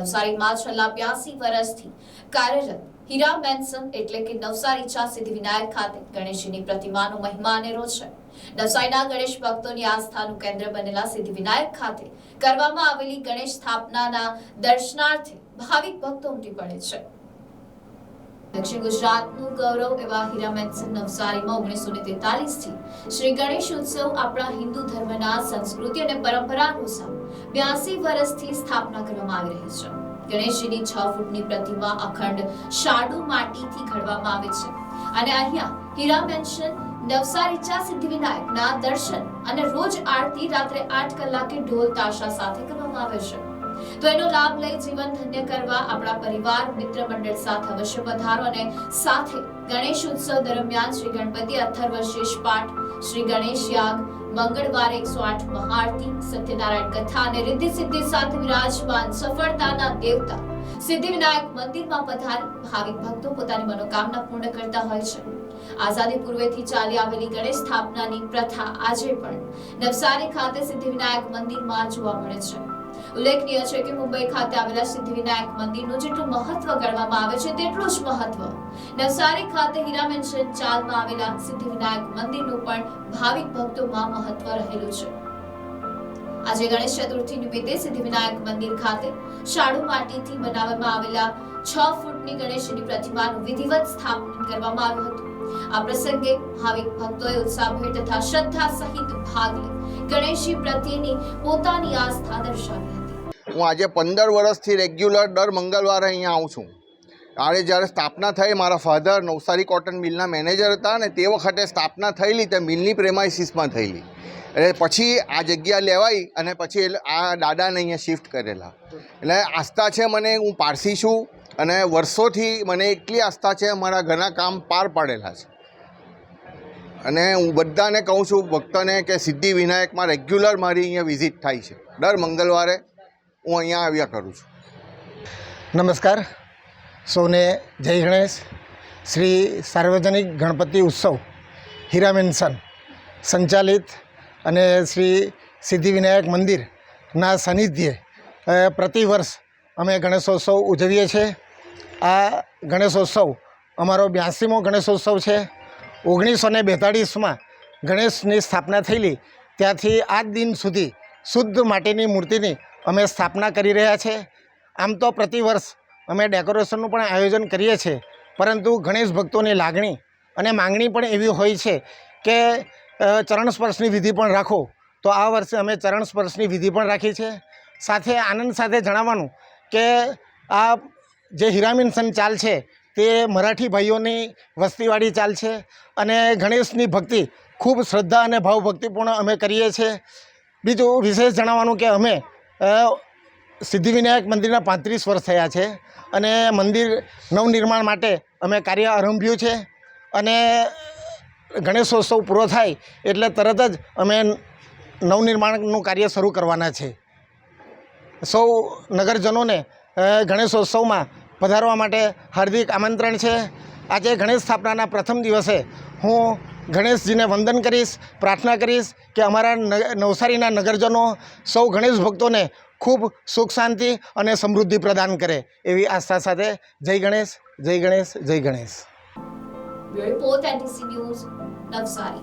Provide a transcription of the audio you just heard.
નવસારીમાં છેલ્લા બ્યાસી વર્ષથી કાર્યરત હીરા મેન્સન એટલે કે નવસારી ચા સિદ્ધિ વિનાયક ખાતે ગણેશજીની પ્રતિમાનો મહિમા અનેરો છે. નવસારીના ગણેશ ભક્તોની આસ્થાનું કેન્દ્ર બનેલા સિદ્ધિ વિનાયક ખાતે કરવામાં આવેલી ગણેશ સ્થાપનાના દર્શનાર્થે ભાવિક ભક્તો ઉમટી પડે છે. દક્ષિણ ગુજરાતનું ગૌરવ એવા હીરા મેથસન નવસારીમાં ઓગણીસો ને તેતાલીસથી શ્રી ગણેશ ઉત્સવ આપણા હિન્દુ ધર્મના સંસ્કૃતિ અને પરંપરા અનુસાર બ્યાસી વર્ષથી સ્થાપના કરવામાં આવી રહી છે. ગણેશજીની છ ફૂટની પ્રતિમા અખંડ શાડુ માટીથી ઘડવામાં આવે છે. અને અહીંયા હીરા મેન્શન નવસારી સિદ્ધિવિનાયકના સિદ્ધિ વિનાયકના દર્શન અને રોજ આરતી રાત્રે આઠ કલાકે ઢોલ તાશા સાથે કરવામાં આવે છે. તો એનો લાભ લઈ જીવન ધન્ય કરવા આપણા પરિવાર, મિત્ર મંડળ સાથે અવશ્ય પધારો અને સાથે ગણેશ ઉત્સવ દરમિયાન શ્રી ગણપતિ અથર્વ શેષ પાઠ, શ્રી ગણેશ યાગ, મંગળવારે એકસો આઠ મહાઆરતી, સત્યનારાયણ કથા અને રિદ્ધિ સિદ્ધિ સાથે વિરાજમાન સફળતાના દેવતા સિદ્ધિવિનાયક મંદિરમાં પધાર ભાવિક ભક્તો પોતાની મનોકામના પૂર્ણ કરતા હોય છે. આઝાદી પૂર્વેથી ચાલી આવેલી ગણેશ સ્થાપનાની પ્રથા આજે પણ નવસારી ખાતે સિદ્ધિવિનાયક મંદિરમાં જોવા મળે છે. ઉલ્લેખનીય છે કે મુંબઈ ખાતે આવેલા સિદ્ધિવિનાયક મંદિરનું જેટલું મહત્વ ગણવામાં આવે છે, તેટલું જ મહત્વ. નવસારી ખાતે હીરા મેન્શન આવેલા સિદ્ધિવિનાયક મંદિરનું પણ ભાવિક ભક્તોમાં મહત્વ રહેલું છે. આજે ગણેશ ચતુર્થી નિમિત્તે સિદ્ધિવિનાયક મંદિર ખાતે શાળુ માટીથી બનાવવામાં આવેલા છ ફૂટની ગણેશની પ્રતિમાનું વિધિવત સ્થાપન કરવામાં આવ્યું હતું. આ પ્રસંગે ભાવિક ભક્તોએ ઉત્સાહભેર તથા શ્રદ્ધા સહિત ભાગ લઈ ગણેશજી પ્રત્યેની પોતાની આસ્થા દર્શાવી હું આજે પંદર વર્ષથી રેગ્યુલર દર મંગળવારે અહીંયા આવું છું. ત્યારે જ્યારે સ્થાપના થઈ, મારા ફાધર નવસારી કોટન મિલના મેનેજર હતા ને તે વખતે સ્થાપના થયેલી તે મિલની પ્રેમાઇસીસમાં થયેલી. એટલે પછી આ જગ્યા લેવાઈ અને પછી આ દાદાને અહીંયા શિફ્ટ કરેલા. એટલે આસ્થા છે મને, હું પારસી છું અને વર્ષોથી મને એટલી આસ્થા છે, મારા ઘણા કામ પાર પાડેલા છે. અને હું બધાને કહું છું, ભક્તોને, કે સિદ્ધિ વિનાયકમાં રેગ્યુલર મારી અહીંયા વિઝિટ થાય છે. દર મંગળવારે હું અહીંયા આવ્યા કરું છું. નમસ્કાર. સૌને જય ગણેશ. શ્રી સાર્વજનિક ગણપતિ ઉત્સવ, હીરા મેન્શન, સંચાલિત અને શ્રી સિદ્ધિવિનાયક મંદિરના સાનિધ્યે પ્રતિવર્ષ અમે ગણેશોત્સવ ઉજવીએ છીએ. આ ગણેશોત્સવ અમારો બ્યાસીમો ગણેશોત્સવ છે. ઓગણીસો ને બેતાળીસમાં ગણેશની સ્થાપના થયેલી. ત્યાંથી આજ દિન સુધી શુદ્ધ માટીની મૂર્તિની અમે સ્થાપના કરી રહ્યા છે. આમ તો પ્રતિવર્ષ અમે ડેકોરેશનનું પણ આયોજન કરીએ છીએ. પરંતુ ગણેશ ભક્તોની લાગણી અને માંગણી પણ એવી હોય છે કે ચરણ સ્પર્શની વિધિ પણ રાખો. તો આ વર્ષે અમે ચરણ સ્પર્શની વિધિ પણ રાખી છે. સાથે આનંદ સાથે જણાવવાનું કે આ જે હિરામિન્સન ચાલ છે તે મરાઠી ભાઈઓની વસ્તીવાળી ચાલ છે અને ગણેશની ભક્તિ ખૂબ શ્રદ્ધા અને ભાવભક્તિપૂર્ણ અમે કરીએ છીએ. બીજું વિશેષ જણાવવાનું કે અમે સિદ્ધિવિનાયક મંદિરના પાંત્રીસ વર્ષ થયા છે અને મંદિર નવનિર્માણ માટે અમે કાર્ય આરંભ્યું છે અને ગણેશોત્સવ પૂરો થાય એટલે તરત જ અમે નવનિર્માણનું કાર્ય શરૂ કરવાના છે. સૌ નગરજનોને ગણેશોત્સવમાં પધારવા માટે હાર્દિક આમંત્રણ છે. આજે ગણેશ સ્થાપનાના પ્રથમ દિવસે હું ગણેશજીને વંદન કરીશ, પ્રાર્થના કરીશ કે અમારા નવસારીના નગરજનો સૌ ગણેશ ભક્તોને ખૂબ સુખ શાંતિ અને સમૃદ્ધિ પ્રદાન કરે એવી આસ્થા સાથે જય ગણેશ જય ગણેશ જય ગણેશ. નવસારી